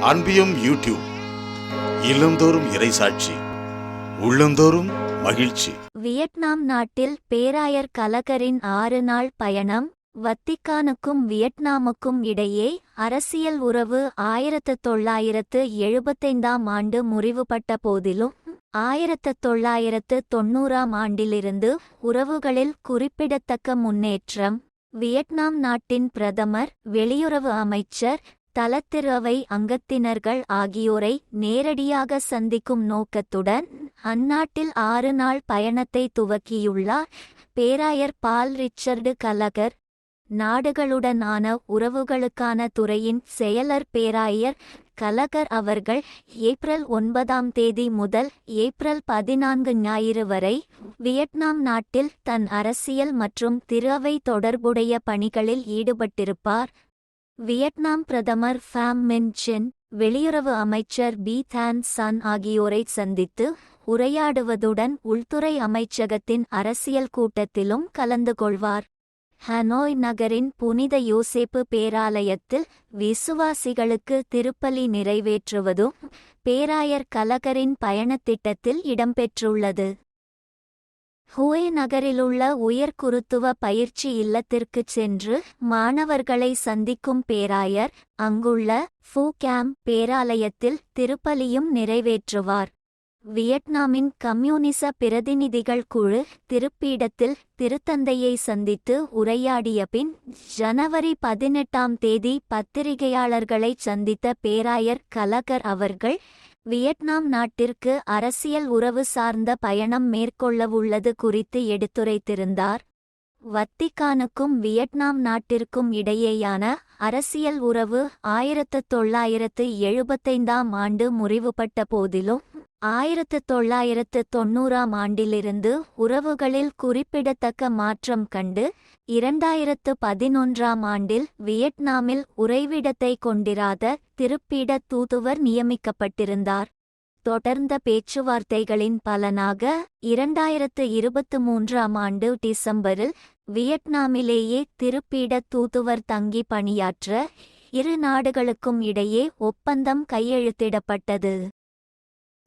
அன்பியும் YouTube இல்லந்தோறும் இறைசாட்சி உள்ளந்தோறும் மகிழ்ச்சி. வியட்நாம் நாட்டில் பேராயர் கலகரின் ஆறு நாள் பயணம் வத்திக்கானுக்கும் வியட்நாமுக்கும் இடையே அரசியல் உறவு ஆயிரத்து தொள்ளாயிரத்து எழுபத்தைந்தாம் ஆண்டு முறிவுபட்ட போதிலும் ஆயிரத்து தொள்ளாயிரத்து தொண்ணூறாம் ஆண்டிலிருந்து உறவுகளில் குறிப்பிடத்தக்க முன்னேற்றம். வியட்நாம் நாட்டின் பிரதமர் வெளியுறவு அமைச்சர் தலத்திறவை அங்கத்தினர்கள் ஆகியோரை நேரடியாக சந்திக்கும் நோக்கத்துடன் அந்நாட்டில் ஆறு நாள் பயணத்தை துவக்கியுள்ளார். பேராயர் பால் ரிச்சர்டு கலகர் நாடுகளுடனான உறவுகளுக்கான துறையின் செயலர் பேராயர் கலகர் அவர்கள் ஏப்ரல் ஒன்பதாம் தேதி முதல் ஏப்ரல் பதினான்கு ஞாயிறு வரை வியட்நாம் நாட்டில் தன் அரசியல் மற்றும் திறவை தொடர்புடைய பணிகளில் ஈடுபட்டிருப்பார். வியட்நாம் பிரதமர் ஃபேம் மின் சென் வெளியுறவு அமைச்சர் பி தான் சன் ஆகியோரை சந்தித்து உரையாடுவதுடன் உள்துறை அமைச்சகத்தின் அரசியல் கூட்டத்திலும் கலந்து கொள்வார். ஹனோய் நகரின் புனித யோசேப்பு பேராலயத்தில் விசுவாசிகளுக்கு திருப்பலி நிறைவேற்றுவதும் பேராயர் கலகரின் பயணத்திட்டத்தில் இடம்பெற்றுள்ளது. ஹுவே நகரிலுள்ள உயர்குருத்துவ பயிற்சி இல்லத்திற்குச் சென்று மாணவர்களை சந்திக்கும் பேராயர் அங்குள்ள ஃபூ கேம் பேராலயத்தில் திருப்பலியும் நிறைவேற்றுவார். வியட்நாமின் கம்யூனிச பிரதிநிதிகள் குழு திருப்பீடத்தில் திருத்தந்தையை சந்தித்து உரையாடிய பின் ஜனவரி பதினெட்டாம் தேதி பத்திரிகையாளர்களை சந்தித்த பேராயர் கலகர் அவர்கள் வியட்நாம் நாட்டிற்கு அரசியல் உறவு சார்ந்த பயணம் மேற்கொள்ளவுள்ளது குறித்து எடுத்துரைத்திருந்தார். வத்திக்கானுக்கும் வியட்நாம் நாட்டிற்கும் இடையேயான அரசியல் உறவு ஆயிரத்து தொள்ளாயிரத்து எழுபத்தைந்தாம் ஆண்டு முறிவுபட்ட போதிலும் ஆயிரத்து தொள்ளாயிரத்து தொண்ணூறாம் ஆண்டிலிருந்து உறவுகளில் குறிப்பிடத்தக்க மாற்றம் கண்டு இரண்டாயிரத்து பதினொன்றாம் ஆண்டில் வியட்நாமில் உறைவிடத்தை கொண்டிராத திருப்பீட தூதுவர் நியமிக்கப்பட்டிருந்தார். தொடர்ந்த பேச்சுவார்த்தைகளின் பலனாக இரண்டாயிரத்து இருபத்து மூன்றாம் ஆண்டு டிசம்பரில் வியட்நாமிலேயே திருப்பீட தூதுவர் தங்கி பணியாற்ற இரு நாடுகளுக்கும் இடையே ஒப்பந்தம் கையெழுத்திடப்பட்டது.